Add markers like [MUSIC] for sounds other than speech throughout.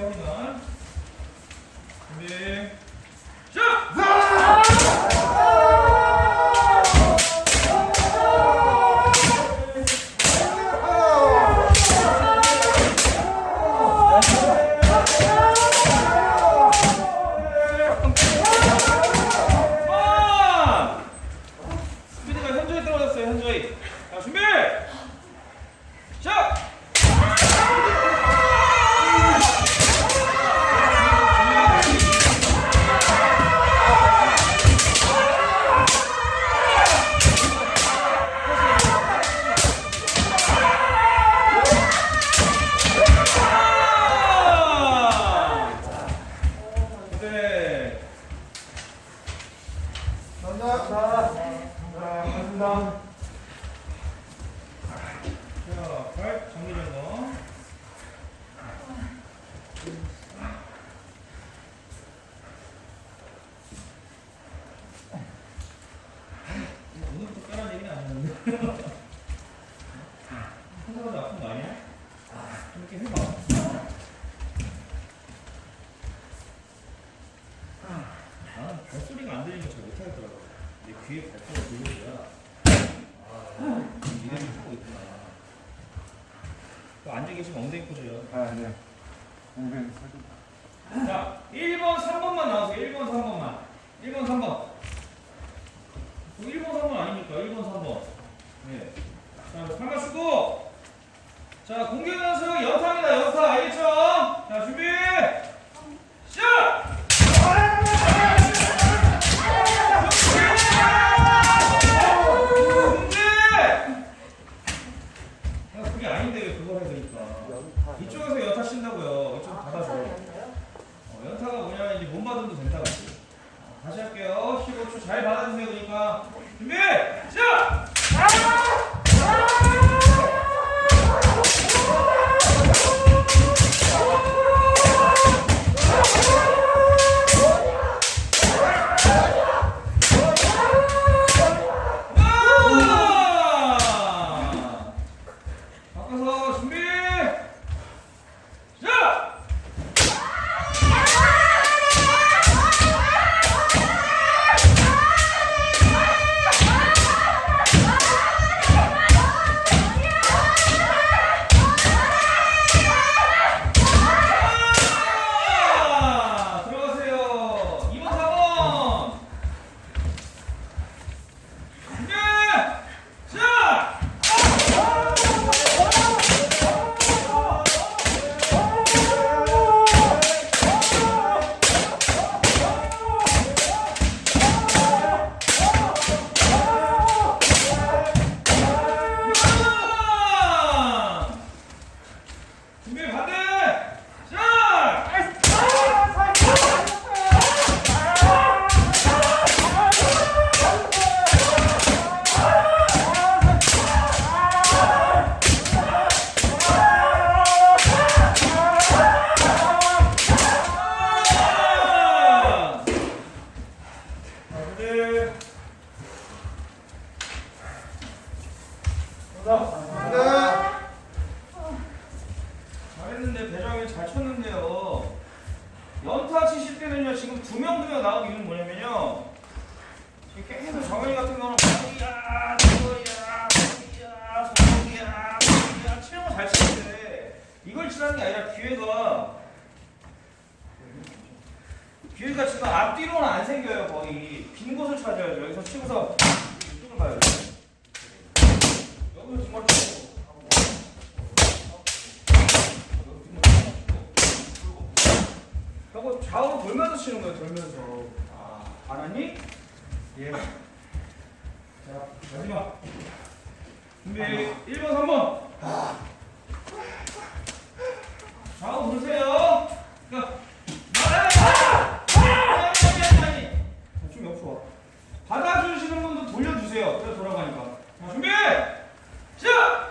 해봅니다. 준비. 자, 자, 감사합니다. 계시면 엉덩이 꼬셔요. 아, 네. 엉덩이 꼬셔. 자, 1번, 3번만 나오세요. 1번, 3번만. 1번, 3번. 1번, 뭐 3번 아닙니까? 1번, 3번. 네. 자, 상가 쓰고. 자, 공격 연습 연타입니다. 연타. 알겠죠? 자, 준비! 잘 받아주세요, 그러니까. 좌우로 돌면서 치는 거예요. 돌면서. 아, 알았니? 예. 자, 마지막. 준비. 1번, 3번. 아. 좌우 돌세요. 받아주시는 분도 돌려주세요. 돌아가니까. 준비. 시작.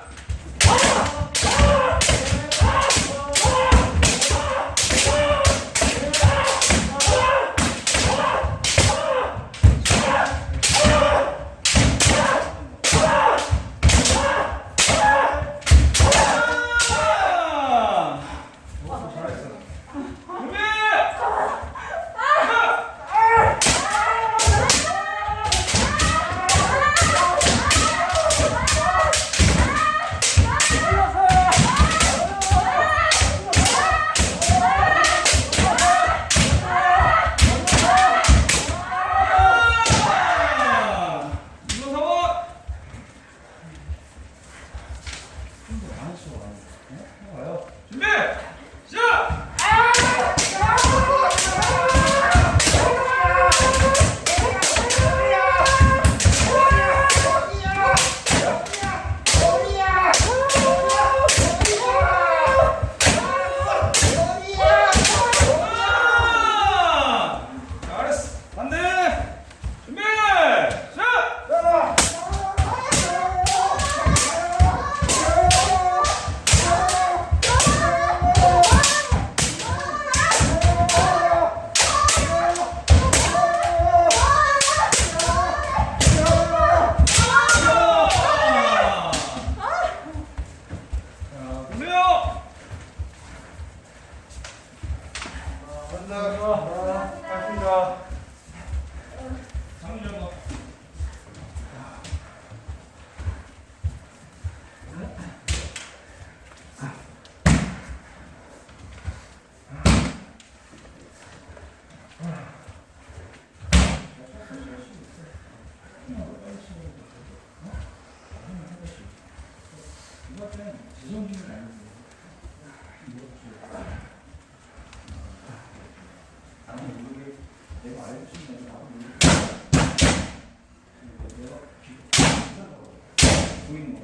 지금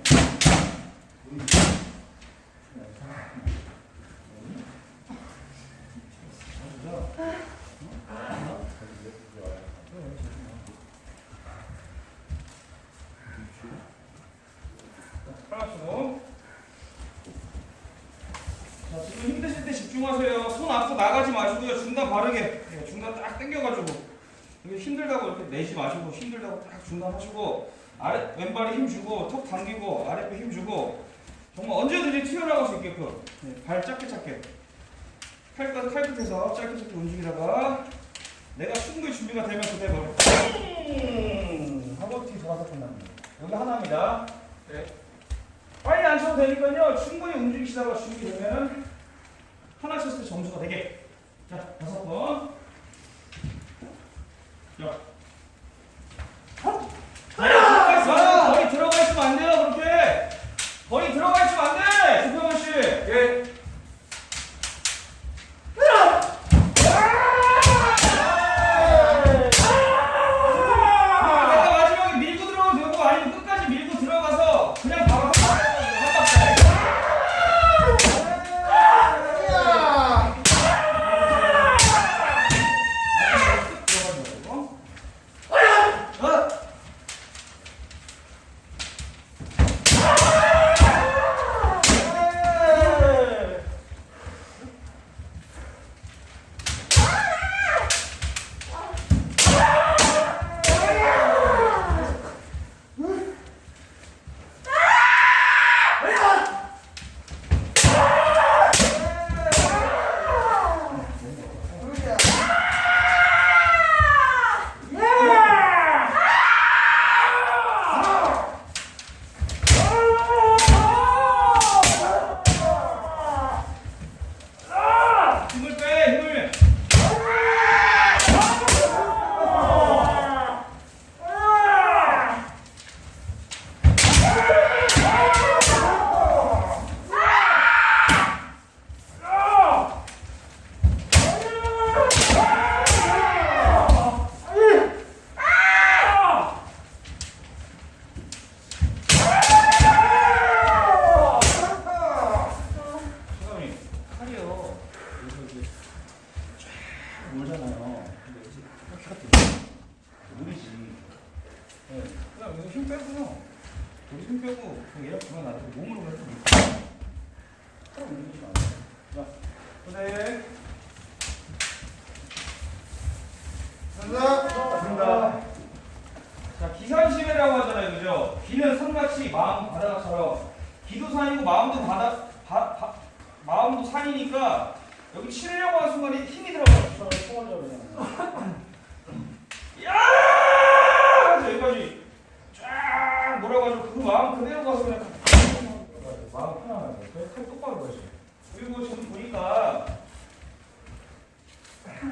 힘드실 때 집중하세요. 손 앞으로 나가지 마시고요. 중단 바르게. 네, 중단 딱 당겨가지고. 이게 힘들다고 이렇게 내지 마시고, 힘들다고 딱 중단 하시고, 아래, 왼발에 힘 주고, 턱 당기고, 아랫배 힘 주고, 정말 언제든지 튀어나갈 수 있게끔. 네, 발 짧게 짧게. 팔까지 칼끝에서 짧게 짧게 움직이다가, 내가 충분히 준비가 되면 그때 뭐, 음, 하고 뒤 돌아서 끝납니다. 여기 하나입니다. 네. 빨리 안 쳐도 되니까요. 충분히 움직이시다가 준비되면 하나 쳤을 때 점수가 되게. 자, 다섯 번. 자.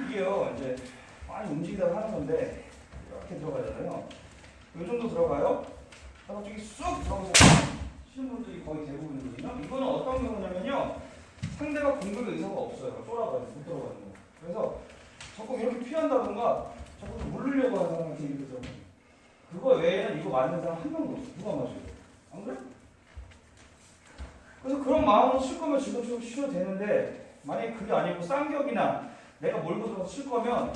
이게요 이제 많이 움직이다가 하는 건데 이렇게 들어가잖아요. 이 정도 들어가요. 저쪽이 쑥 들어가서 치는 분들이 거의 대부분이거든요. 이거는 어떤 경우냐면요. 상대가 공격의 의사가 없어요. 쫄아가지고 못 들어가는 거. 그래서 자꾸 이렇게 피한다던가 자꾸 좀 물르려고 하는 사람한테 이렇게 들어. 그거 외에는 이거 맞는 사람 한 명도 없어. 누가 맞아요? 안 그래? 그래서 그런 마음으로 칠 거면 지금처럼 치셔도 되는데 만약에 그게 아니고 쌍격이나 내가 몰고 들어서 칠 거면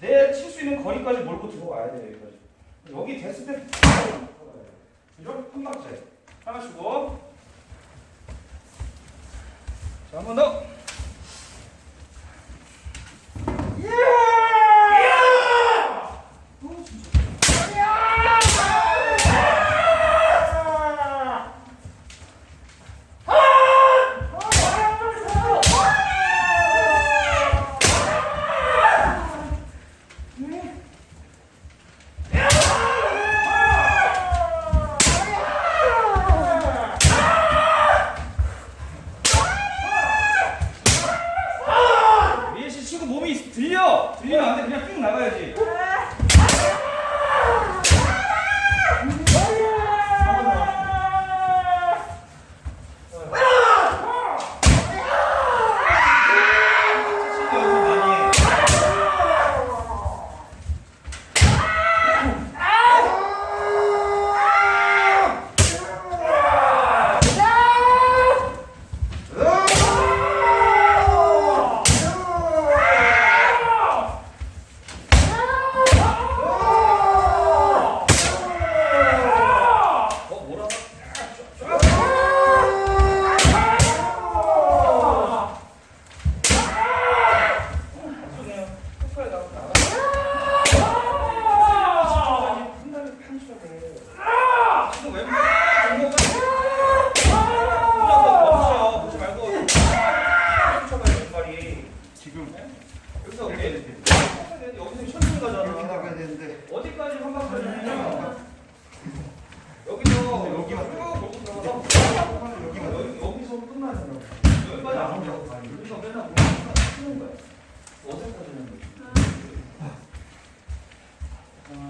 내 칠 수 있는 거리까지 몰고 들어와야 돼요. 여기까지. 여기 됐을 때 이런 한 박자 하나 쉬고 자 한 번 더. 어,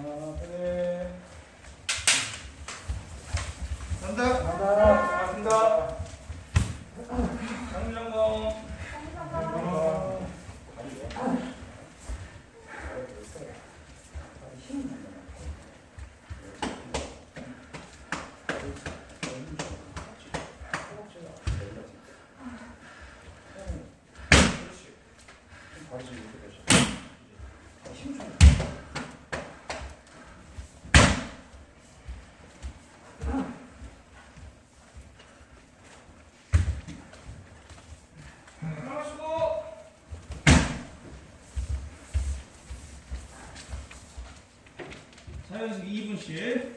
아, 그래. 간다. 반갑습니다. 장미장공. 들어가시고. 자, 여기서 2분씩.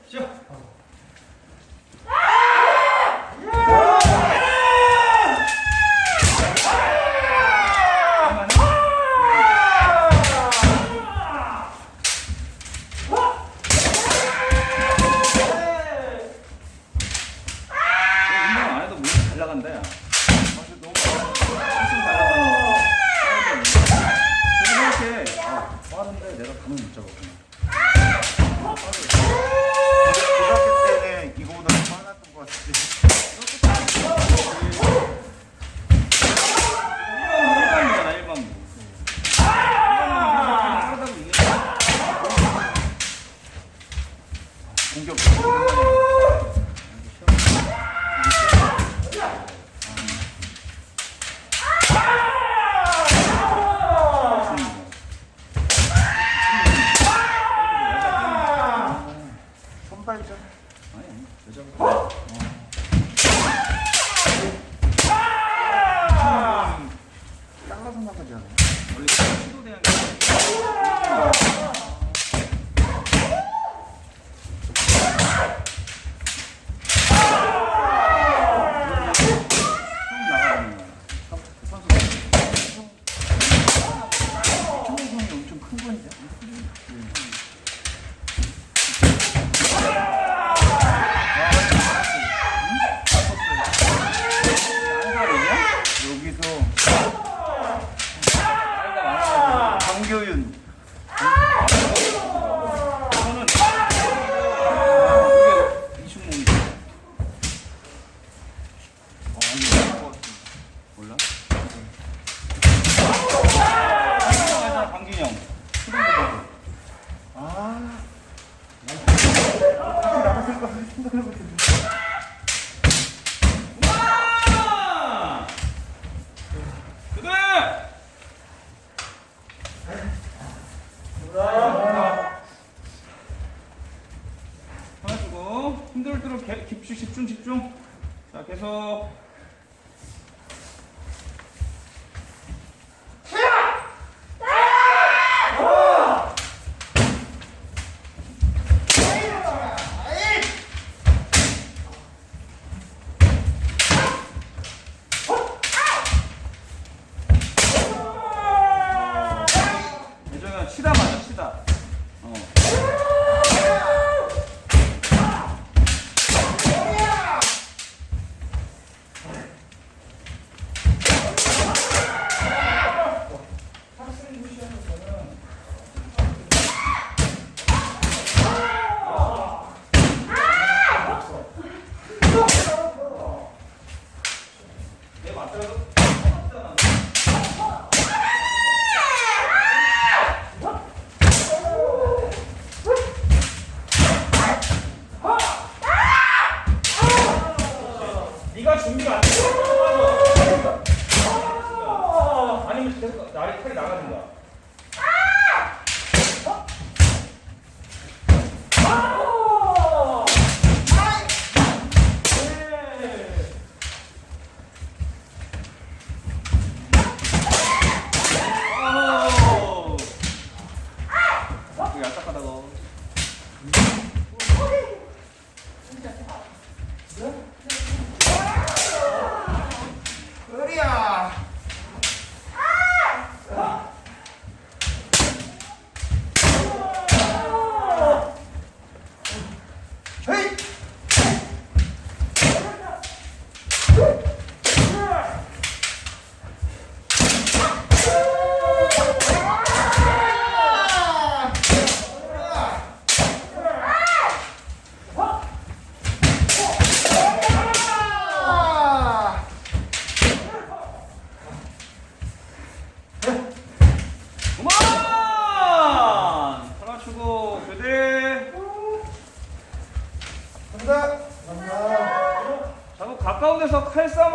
[LAUGHS] 나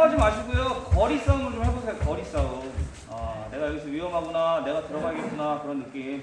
싸움하지 마시고요. 거리 싸움을 좀 해보세요. 거리 싸움. 아, 내가 여기서 위험하구나. 내가 들어가야겠구나. 그런 느낌.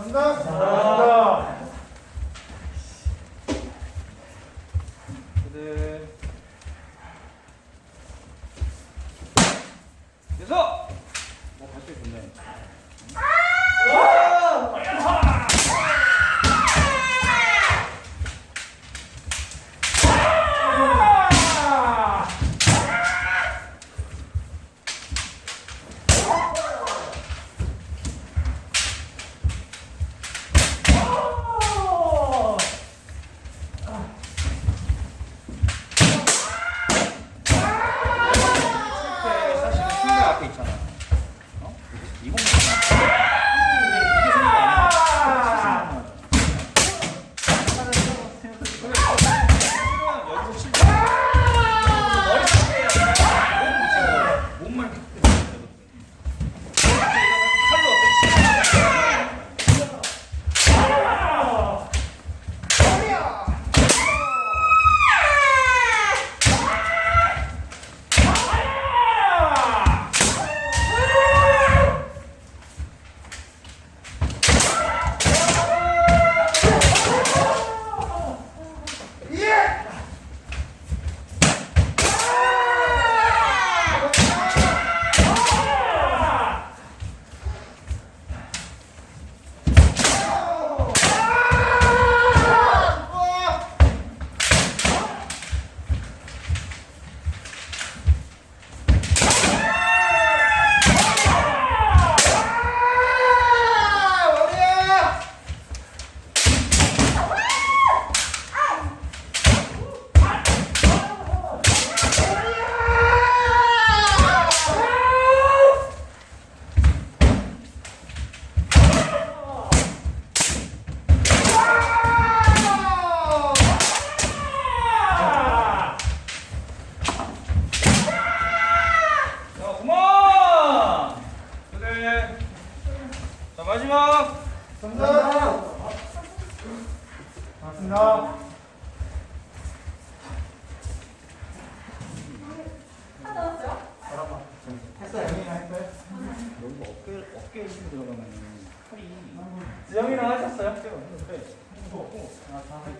간다? 간다.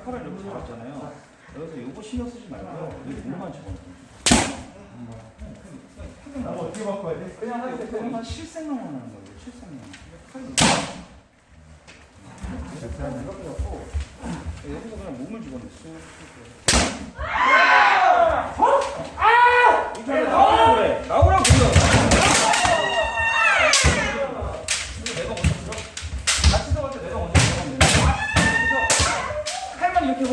칼을 이렇게 잡았잖아요. 그래서 이거 신경 쓰지 말고요. 여기 몸만 집어넣어요. 어, 어떻게 바꿔야 돼? 그냥 하는데 그냥 실생각만 하는 거예요. 실생각. 칼이 이렇게 잡고 여기서 그냥 몸을 집어넣어. 쑥. 아! 어? 아! 나오라고 그래. 나오라고.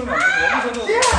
啊，我。